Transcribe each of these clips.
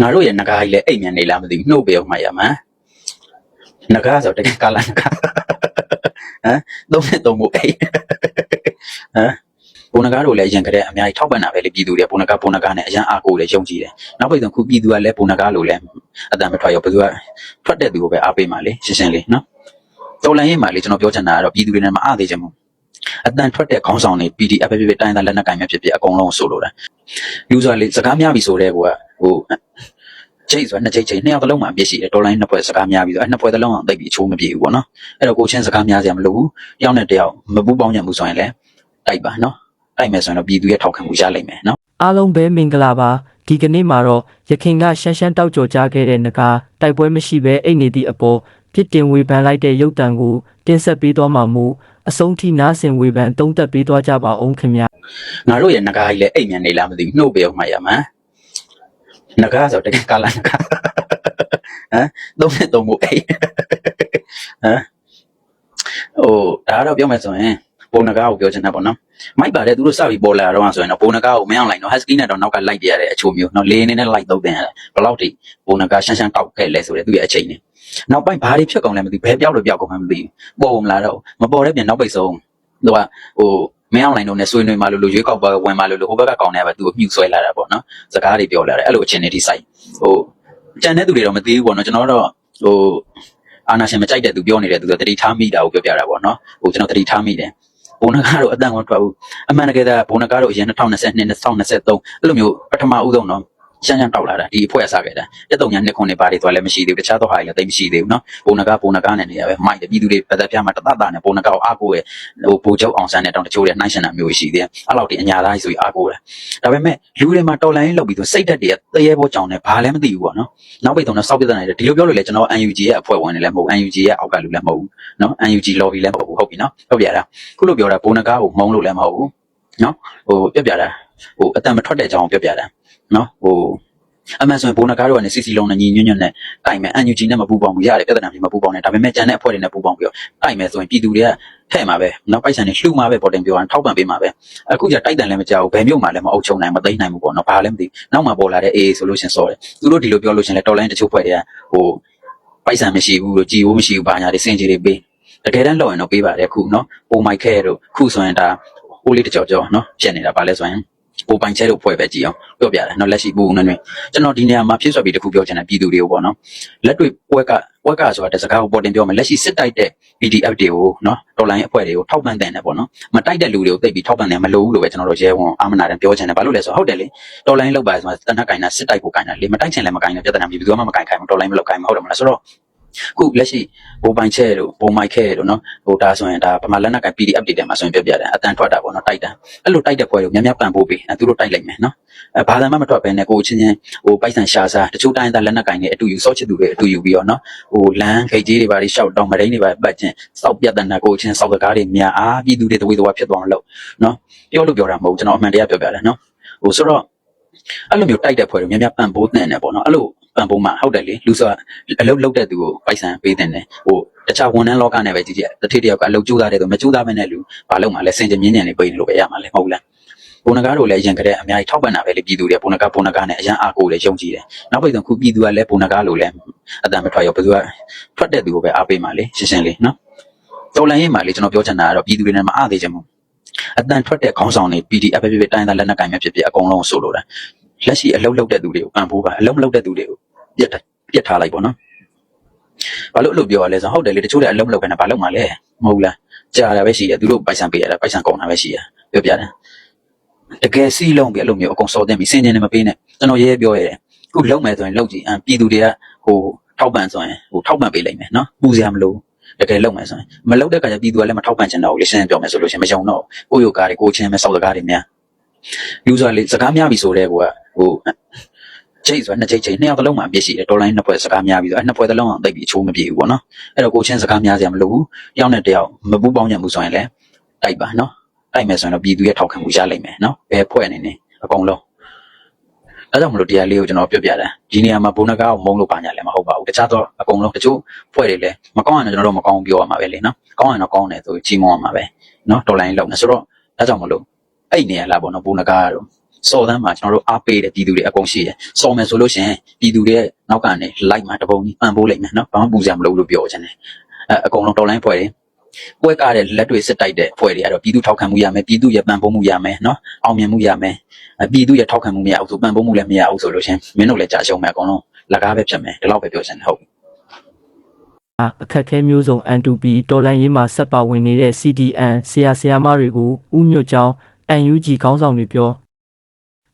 ငါတို့ရဲ့ငကားကြီးလည်းအိမ်မြန်နေလားမသိဘူးနှုတ်ပေအောင်မှရမှာငကားဆိုတကယ်ကာလာငကားဟမ်သုံးနဲ့သုံးဖို့အိမ်ဟမ်ဘုံနကားတို့လည်းအရင်ကတည်းကအများကြီးထောက်ပံ့တာပဲလေပြည်သူတွေဘုံနကားဘုံနကားနဲ့အရန်အားကိုးတယ်ယုံကြည်တယ်နောက်ပိတ်ဆုံးခုပြည်သူကလည်းဘုံနကားလို့လည်းအတန်မထွက်ရောဘယ်သူကထွက်တဲ့သူကိုပဲအားပေးမှလေရှင်းရှင်းလေးနော်တော်လန်ရေးမှလေကျွန်တော်ပြောချင်တာကတော့ပြည်သူတွေနဲ့မအားသေးချင်ဘူးအတန်ထွက်တဲ့ခေါင်းဆောင်တွေ PDF ပဲဖြစ်တိုင်းသားလက်နက်ကင်ပဲဖြစ်ဖြစ်အကုန်လုံးဆိုလိုတာ user လေးစကားများပြီဆိုတဲ့ကွာဟို ချိတ်ဆိုနှစ်ချိတ်ချိတ်နှစ်ယောက်တစ်လုံးမှာအပြစ်ရှိတယ်တော်လိုင်းနှစ်ဖွဲ့စကားများပြီဆိုအဲနှစ်ဖွဲ့တစ်လုံးအောင်တိတ်ပြီးအချိုးမပြေဘူးပေါ့နော်အဲ့တော့ကိုချင်းစကားများစရာမလိုဘူးတယောက်နဲ့တယောက်မပူးပေါင်းညံမှုဆိုရင်လည်းတိုက်ပါနော်တိုက်မယ်ဆိုရင်တော့ပြည်သူရဲ့ထောက်ခံမှုရလိမ့်မယ်နော်အားလုံးပဲမင်္ဂလာပါဒီကနေ့မှာတော့ရခင်ကရှမ်းရှမ်းတောက်ကြော်ကြခဲ့တဲ့နဂါတိုက်ပွဲမရှိဘဲအိတ်နေသည့်အပေါ်ပြစ်တင်ဝေဖန်လိုက်တဲ့ရုပ်တံကိုတင်ဆက်ပေးသွားမှာမို့အဆုံးထိနားဆင်ဝေဖန်တုံးသက်ပေးသွားကြပါအောင်ခင်ဗျာငါတို့ရဲ့ငကားကြီးလည်းအိမ်မြန်နေလားမသိဘူးနှုတ်ပေအောင်မှရမှာ ငကားဆိုတကယ်ကာလာငကားဟမ်သုံးနဲ့သုံးဖို့အိမ်ဟမ်ဟိုဒါကတော့ပြောမယ်ဆိုရင်ဘုံနကားကိုပြောချင်တာပေါ့နော်မိုက်ပါတယ်သူတို့စပြီးပေါ်လာတော့ဆိုရင်တော့ဘုံနကားကိုမင်းအောင်လိုက်တော့ husky နဲ့တော့နောက်ကလိုက်ပြရတဲ့အချိုးမျိုးနော်လေးနေနဲ့လိုက်တော့တင်ရတယ်ဘယ်လောက်ထိဘုံနကားရှမ်းရှမ်းတောက်ခဲ့လဲဆိုတဲ့သူရဲ့အချိန်နေနောက်ပိုင်းဘာတွေဖြစ်ကုန်လဲမသိဘူးဘယ်ပြောက်လို့ပြောက်ကုန်မှမသိဘူးပေါ်မလာတော့မပေါ်တဲ့ပြင်နောက်ပိတ်ဆုံးသူကဟို မင်းအောင်လိုက်တော့နဲ့ဆွေးနွေးမှလို့လို့ရွေးကောက်ပွဲဝင်မှလို့လို့ဟိုဘက်ကကောင်းနေပါသူ့ကိုမြှူဆွဲလာတာပေါ့နော်စကားတွေပြောလာတယ်အဲ့လိုအချင်းတွေဒီဆိုင်ဟိုကြံတဲ့သူတွေတော့မသိဘူးပေါ့နော်ကျွန်တော်တို့ဟိုအာနာရှင်မကြိုက်တဲ့သူပြောနေတဲ့သူဆိုတတိထားမိတာကိုပြောပြတာပေါ့နော်ဟိုကျွန်တော်တတိထားမိတယ်ဘုံနကားတော့အတန်ကိုထွက်ဘူးအမှန်တကယ်ဒါဘုံနကားတော့အရင်2022 2023အဲ့လိုမျိုးပထမဦးဆုံးတော့ ရှမ်းရှမ်းတောက်လာတာဒီအဖွဲ့အစားခဲ့တာတက်တုံညာနှစ်ခွန်းနေပါတွေသွားလည်းမရှိသေးဘူးတခြားတော့ဟာလည်းတိတ်မရှိသေးဘူးနော်ဘုံနကားဘုံနကားနဲ့နေရပဲမိုက်တယ်ပြည်သူတွေပတ်သက်ပြမှာတတတာနဲ့ဘုံနကားကိုအားကိုးရဲ့ဟိုဘိုလ်ချုပ်အောင်ဆန်းနဲ့တောင်တချို့တွေနှိုင်းရှင်တာမျိုးရှိသေးတယ်အဲ့လောက်ဒီအညာသားကြီးဆိုပြီးအားကိုးတယ်ဒါပေမဲ့လူတွေမှာတော်လိုင်းလောက်ပြီးဆိုစိတ်တက်တွေကတရေဘောကြောင်နဲ့ဘာလည်းမသိဘူးပေါ့နော်နောက်ပိတ်တော့စောက်ပြဿနာတွေဒီလိုပြောလို့လေကျွန်တော် UNG ရဲ့အဖွဲ့ဝင်တွေလည်းမဟုတ် UNG ရဲ့အောက်ကလူလည်းမဟုတ်ဘူးနော် UNG lobby လည်းမဟုတ်ဘူးဟုတ်ပြီနော်ဟုတ်ပြတာခုလိုပြောတာဘုံနကားကိုမုံလို့လည်းမဟုတ်ဘူးနော်ဟိုပြပြတာဟိုအတန်မထွက်တဲ့အကြောင်းပြပြတာ နော်ဟိုအမှန်ဆိုရင်ဘုံနကားတို့ကနေစီစီလုံးနဲ့ညီညွတ်ညွတ်နဲ့တိုင်မယ် UNG နဲ့မပူပေါင်းဘူးရတယ်ပြဿနာမျိုးမပူပေါင်းနဲ့ဒါပေမဲ့ကျန်တဲ့အဖွဲ့တွေနဲ့ပူပေါင်းပြီးတော့တိုင်မယ်ဆိုရင်ပြည်သူတွေကထဲ့မှာပဲနော်ပိုက်ဆံတွေလှူမှာပဲပေါ်တင်ပြောရင်ထောက်ပံ့ပေးမှာပဲအခုကျတိုက်တန်လည်းမကြောက်ဘူးဘယ်မျိုးမှလည်းမအုပ်ချုပ်နိုင်မသိမ်းနိုင်ဘူးပေါ့နော်ဘာလည်းမသိဘူးနောက်မှပေါ်လာတဲ့အေးဆိုလို့ရှင်စော်တယ်သူတို့ဒီလိုပြောလို့ရှင်လဲတော်လိုင်းတချို့ဖွဲ့တွေကဟိုပိုက်ဆံမရှိဘူးလို့ကြည်ဝမရှိဘူးဘာညာတွေစင်ကြီးတွေပေးတကယ်တမ်းလောက်ရင်တော့ပေးပါတယ်အခုနော်ပုံမိုက်ခဲတို့ခုဆိုရင်ဒါဟိုလေးတစ်ကြော်ကြော်နော်ဖြစ်နေတာဘာလဲဆိုရင် ပိုပိုင်ချဲတို့ဖွဲ့ပဲကြည့်အောင်ပြောပြတယ်နော်လက်ရှိဘူးနည်းနည်းကျွန်တော်ဒီနေရာမှာဖြစ်ဆွပြီးတခုပြောချင်တယ်ပြည်သူတွေကိုပေါ့နော်လက်တွေ့ပွဲကပွဲကဆိုတာတစ်စကားကိုပေါ်တင်ပြောမယ်လက်ရှိစစ်တိုက်တဲ့ PDF တွေကိုနော်တော်လိုင်းအဖွဲ့တွေကိုထောက်ပံ့တဲ့နေပေါ့နော်မတိုက်တဲ့လူတွေကိုသိပ်ပြီးထောက်ပံ့တယ်မလိုဘူးလို့ပဲကျွန်တော်တို့ရဲဝန်အာမနာတန်ပြောချင်တယ်ဘာလို့လဲဆိုတော့ဟုတ်တယ်လေတော်လိုင်းလောက်ပါဆိုတော့တနက်ကင်တာစစ်တိုက်ကိုကင်တာလေမတိုက်ချင်လည်းမကင်တဲ့ပြဿနာမျိုးဘယ်သူမှမကင်ခိုင်းဘူးတော်လိုင်းမလောက်ကင်မဟုတ်တယ်မလားဆိုတော့ ခုလက်ရှိဘိုးပိုင်ချဲတို့ဘိုးမိုက်ခဲတို့နော်ဟိုဒါဆိုရင်ဒါဗမာလက်နက်ကင် PDF တွေထဲမှာဆိုရင်ပြပြတယ်အတန်ထွက်တာပေါ့နော်တိုက်တာအဲ့လိုတိုက်တဲ့ပွဲကိုများများပံ့ပိုးပေးအဲသူတို့တိုက်လိုက်မယ်နော်အဲဘာသာမှမထွက်ဘဲနဲ့ကိုချင်းချင်းဟိုပိုက်ဆန်ရှာစားတချို့တိုင်းသားလက်နက်ကင်တွေအတူယူစောချစ်သူတွေအတူယူပြီးတော့နော်ဟိုလမ်းခိတ်ကြီးတွေပါလိရှောက်တောင်းမရင်းတွေပါပတ်ချင်းစောက်ပြတ်တဲ့နာကိုချင်းစောက်စကားတွေများအားပြည်သူတွေတဝေတဝါဖြစ်သွားအောင်လုပ်နော်ပြောလို့ပြောတာမဟုတ်ကျွန်တော်အမှန်တရားပြောပြတယ်နော်ဟိုဆိုတော့အဲ့လိုမျိုးတိုက်တဲ့ဖွဲ့တွေများများပံ့ပိုးတဲ့နဲ့ပေါ့နော်အဲ့လို ပံ့ပိုးမှဟုတ်တယ်လေလူဆိုအလုပ်လုပ်တဲ့သူကိုပိုက်ဆံပေးတဲ့နဲ့ဟိုတခြားဝန်ထမ်းလောကနဲ့ပဲကြည့်ကြတစ်ထည့်တယောက်ကအလုပ်ကြိုးစားတဲ့သူမကြိုးစားဘဲနဲ့လူဘာလုပ်မှလဲစင်ကြမြင်းညံနေပိတ်နေလို့ပဲရမှာလဲမဟုတ်လားဘုံနကားတို့လည်းအရင်ကတည်းကအများကြီးထောက်ပံ့တာပဲလေပြည်သူတွေဘုံနကားဘုံနကားနဲ့အရန်အားကိုးတယ်ယုံကြည်တယ်နောက်ပိတ်တော့ခုပြည်သူကလည်းဘုံနကားလို့လည်းအတန်မထွက်ရောဘယ်သူကထွက်တဲ့သူကိုပဲအားပေးမှလေရှင်းရှင်းလေးနော်တော်လိုင်းရေးမှလေကျွန်တော်ပြောချင်တာကတော့ပြည်သူတွေနဲ့မအားသေးချင်ဘူးအတန်ထွက်တဲ့ခေါင်းဆောင်တွေ PDF ပဲဖြစ်ဖြစ်တိုင်းသားလက်နက်ကင်ပဲဖြစ်ဖြစ်အကုန်လုံးဆိုလိုတာ လက်ရှိအလုံးလုံးတဲ့သူတွေကိုပံ့ပိုးပါအလုံးလုံးတဲ့သူတွေကိုပြတ်ပြတ်ထားလိုက်ပေါ့နော်ဘာလို့အဲ့လိုပြောရလဲဆိုတော့ဟုတ်တယ်လေတချို့လည်းအလုံးမလုံးပဲနဲ့ဘာလို့မှလဲမဟုတ်လားကြာတာပဲရှိတယ်သူတို့ပိုက်ဆံပေးရတာပိုက်ဆံကုန်တာပဲရှိရပြောပြတယ်တကယ်စီးလုံးပြီးအဲ့လိုမျိုးအကုန်စော်တင်ပြီးစင်ကျင်နေမပေးနဲ့ကျွန်တော်ရဲပြောရတယ်ခုလုံးမယ်ဆိုရင်လုံးကြည့်အမ်ပြည်သူတွေကဟိုထောက်ပံ့ဆိုရင်ဟိုထောက်ပံ့ပေးလိုက်မယ်နော်ပူစရာမလိုတကယ်လုံးမယ်ဆိုရင်မလုံးတဲ့ခါကျပြည်သူကလည်းမထောက်ပံ့ချင်တော့ဘူးလေရှင်းရှင်းပြောမယ်ဆိုလို့ရှရင်မယုံတော့ဘူးကိုယ့်ရုပ်ကားတွေကိုချင်းမဲ့စောက်စကားတွေများ user လေးစကားများပြီဆိုတဲ့ကွာ ဟိုချိတ်ဆိုနှစ်ချိတ်ချိတ်နှစ်ယောက်တစ်လုံးမှာအပြစ်ရှိတယ်တော်လိုင်းနှစ်ဖွဲ့စကားများပြီဆိုအဲနှစ်ဖွဲ့တစ်လုံးအောင်တိတ်ပြီးအချိုးမပြေဘူးပေါ့နော်အဲ့တော့ကိုချင်းစကားများစရာမလိုဘူးတယောက်နဲ့တယောက်မပူးပေါင်းညံမှုဆိုရင်လည်းတိုက်ပါနော်တိုက်မယ်ဆိုရင်တော့ပြည်သူရဲ့ထောက်ခံမှုရလိမ့်မယ်နော်ဘယ်ဖွဲ့အနေနဲ့အကုန်လုံးအဲဒါကြောင့်မလို့တရားလေးကိုကျွန်တော်ပြောပြတာဒီနေရာမှာဘုံနကားကိုမုံလို့ပါညာလည်းမဟုတ်ပါဘူးတခြားတော့အကုန်လုံးတချို့ဖွဲ့တွေလည်းမကောင်းရင်ကျွန်တော်တို့မကောင်းပြောရမှာပဲလေနော်ကောင်းရင်တော့ကောင်းတယ်ဆိုကြီးမွန်ရမှာပဲနော်ဒေါ်လာရင်းလောက်နေဆိုတော့အဲဒါကြောင့်မလို့အဲ့နေရာလာပေါ့နော်ဘုံနကားကတော့ စော်သမ်းမှာကျွန်တော်တို့အားပေးတဲ့ပြည်သူတွေအကုန်ရှိတယ်စော်မယ်ဆိုလို့ရှိရင်ပြည်သူတွေရဲ့နောက်ကနေလိုက်မှာတပုံကြီးပံ့ပိုးလိုက်မယ်နော်ဘာမှပူစရာမလိုဘူးလို့ပြောချင်တယ်အဲအကုန်လုံးတော်လိုင်းဖွဲ့တယ်ပွဲကားတဲ့လက်တွေစစ်တိုက်တဲ့ဖွဲ့တွေကတော့ပြည်သူထောက်ခံမှုရမယ်ပြည်သူရဲ့ပံ့ပိုးမှုရမယ်နော်အောင်မြင်မှုရမယ်အဲပြည်သူရဲ့ထောက်ခံမှုမရအောင်ဆိုပံ့ပိုးမှုလည်းမရအောင်ဆိုလို့ရှိရင်မင်းတို့လည်းကြာရှုံးမယ်အကုန်လုံးလက်ကားပဲဖြစ်မယ်ဒီလောက်ပဲပြောချင်တယ်ဟုတ်အခက်အခဲမျိုးစုံ N2P တော်လန်ရေးမှာဆက်ပါဝင်နေတဲ့ CDN ဆရာဆရာမတွေကိုဥညွတ်ကြောင်း NUG ခေါင်းဆောင်တွေပြော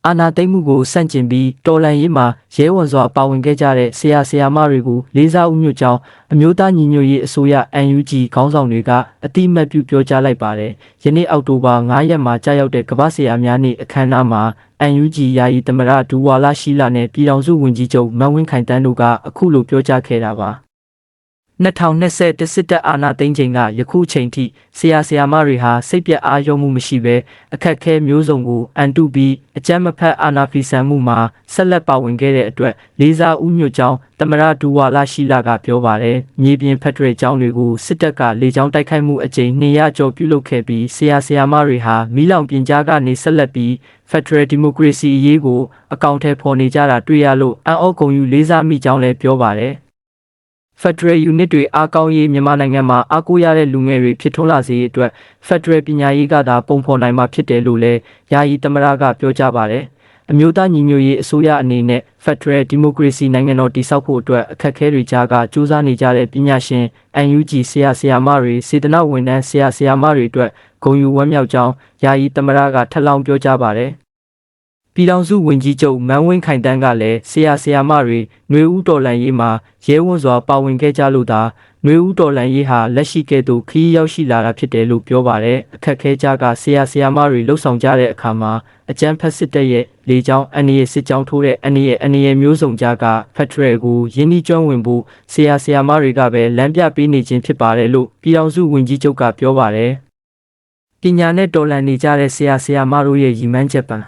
အာနာသိမ့်မှုကိုစန့်ကျင်ပြီးတော်လန်ရေးမှာရဲဝံစွာပါဝင်ခဲ့ကြတဲ့ဆရာဆရာမတွေကိုလေးစားဥညွတ်ကြောင်းအမျိုးသားညီညွတ်ရေးအစိုးရ NUG ခေါင်းဆောင်တွေကအတိအမှတ်ပြုပြောကြားလိုက်ပါတယ်။ယနေ့အောက်တိုဘာ9ရက်မှာကြာရောက်တဲ့ကမ္ဘာဆရာများနေ့အခမ်းအနားမှာ NUG ယာယီသမရဒူဝါလာရှိလာနဲ့ပြည်ထောင်စုဝန်ကြီးချုပ်မန်ဝင်းခိုင်တန်းတို့ကအခုလိုပြောကြားခဲ့တာပါ။ 2020စစ်တပ်အာဏာသိမ်းချိန်ကယခုချိန်ထိဆရာဆရာမတွေဟာစိတ်ပြတ်အားရုံမှုမရှိဘဲအခက်အခဲမျိုးစုံကိုအန်တုပြီးအကြမ်းမဖက်အာဏာဖီဆန်မှုမှာဆက်လက်ပါဝင်ခဲ့တဲ့အတွက်လေးစားဥညွတ်ကြောင်းတမရဒူဝါလာရှိလာကပြောပါတယ်မြေပြင်ဖက်ဒရယ်ကျောင်းတွေကိုစစ်တပ်ကလေကြောင်းတိုက်ခိုက်မှုအကြိမ်200ကျော်ပြုလုပ်ခဲ့ပြီးဆရာဆရာမတွေဟာမိလောင်ပြင်ကြားကနေဆက်လက်ပြီးဖက်ဒရယ်ဒီမိုကရေစီအရေးကိုအကောင့်ထဲပေါ်နေကြတာတွေ့ရလို့အံ့ဩဂုဏ်ယူလေးစားမိကြောင်းလည်းပြောပါတယ် Federal Unit တွေအားကောင်းရေးမြန်မာနိုင်ငံမှာအားကိုးရတဲ့လူငယ်တွေဖြစ်ထွန်းလာစေရေးအတွက် Federal ပညာရေးကသာပုံဖော်နိုင်မှာဖြစ်တယ်လို့လည်းယာယီသမရကပြောကြားပါတယ်။အမျိုးသားညီညွတ်ရေးအစိုးရအနေနဲ့ Federal Democracy နိုင်ငံတော်တည်ဆောက်ဖို့အတွက်အခက်အခဲတွေကြားကစူးစမ်းနေကြတဲ့ပညာရှင် NUG ဆရာဆရာမတွေစေတနာဝန်ထမ်းဆရာဆရာမတွေအတွက်ဂုဏ်ယူဝမ်းမြောက်ကြောင်းယာယီသမရကထပ်လောင်းပြောကြားပါတယ်။ ပြည်ထောင်စုဝန်ကြီးချုပ်မန်းဝင်းခိုင်တန်းကလည်းဆရာဆရာမတွေຫນွေဦးတော်လန်ရေးမှာရဲဝံ့စွာပါဝင်ခဲ့ကြလို့သာຫນွေဦးတော်လန်ရေးဟာလက်ရှိကဲ့သို့ခရီးရောက်ရှိလာတာဖြစ်တယ်လို့ပြောပါတယ်အခက်ခဲကြကဆရာဆရာမတွေလှုပ်ဆောင်ကြတဲ့အခါမှာအကြမ်းဖက်စစ်တပ်ရဲ့လေကြောင်းအန်ရီစစ်ကြောင်းထိုးတဲ့အန်ရီအန်ရီမျိုးစုံကြကဖက်ဒရယ်ကိုယင်းနှီးကျွမ်းဝင်ဖို့ဆရာဆရာမတွေကပဲလမ်းပြပေးနေခြင်းဖြစ်ပါတယ်လို့ပြည်ထောင်စုဝန်ကြီးချုပ်ကပြောပါတယ်ပညာနဲ့တော်လန်နေကြတဲ့ဆရာဆရာမတို့ရဲ့ရည်မှန်းချက်ပံ